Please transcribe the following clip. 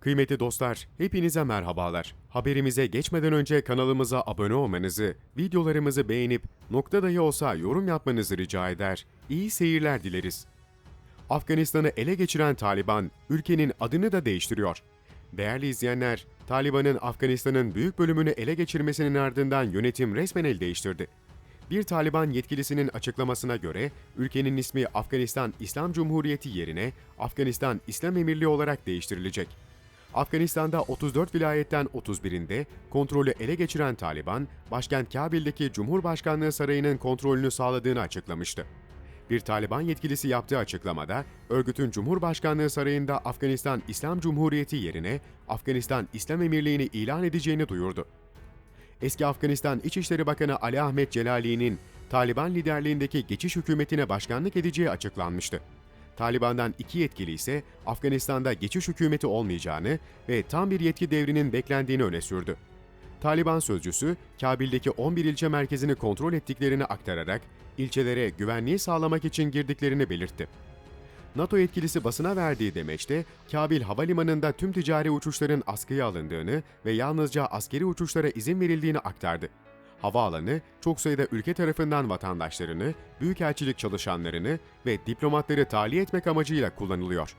Kıymetli dostlar, hepinize merhabalar. Haberimize geçmeden önce kanalımıza abone olmanızı, videolarımızı beğenip nokta dahi olsa yorum yapmanızı rica eder. İyi seyirler dileriz. Afganistan'ı ele geçiren Taliban, ülkenin adını da değiştiriyor. Değerli izleyenler, Taliban'ın Afganistan'ın büyük bölümünü ele geçirmesinin ardından yönetim resmen el değiştirdi. Bir Taliban yetkilisinin açıklamasına göre ülkenin ismi Afganistan İslam Cumhuriyeti yerine Afganistan İslam Emirliği olarak değiştirilecek. Afganistan'da 34 vilayetten 31'inde kontrolü ele geçiren Taliban, başkent Kabil'deki Cumhurbaşkanlığı Sarayı'nın kontrolünü sağladığını açıklamıştı. Bir Taliban yetkilisi yaptığı açıklamada, örgütün Cumhurbaşkanlığı Sarayı'nda Afganistan İslam Cumhuriyeti yerine Afganistan İslam Emirliği'ni ilan edeceğini duyurdu. Eski Afganistan İçişleri Bakanı Ali Ahmet Celali'nin Taliban liderliğindeki geçiş hükümetine başkanlık edeceği açıklanmıştı. Taliban'dan iki yetkili ise Afganistan'da geçiş hükümeti olmayacağını ve tam bir yetki devrinin beklendiğini öne sürdü. Taliban sözcüsü, Kabil'deki 11 ilçe merkezini kontrol ettiklerini aktararak ilçelere güvenliği sağlamak için girdiklerini belirtti. NATO yetkilisi basına verdiği demeçte, Kabil Havalimanı'nda tüm ticari uçuşların askıya alındığını ve yalnızca askeri uçuşlara izin verildiğini aktardı. Havaalanı, çok sayıda ülke tarafından vatandaşlarını, büyükelçilik çalışanlarını ve diplomatları tahliye etmek amacıyla kullanılıyor.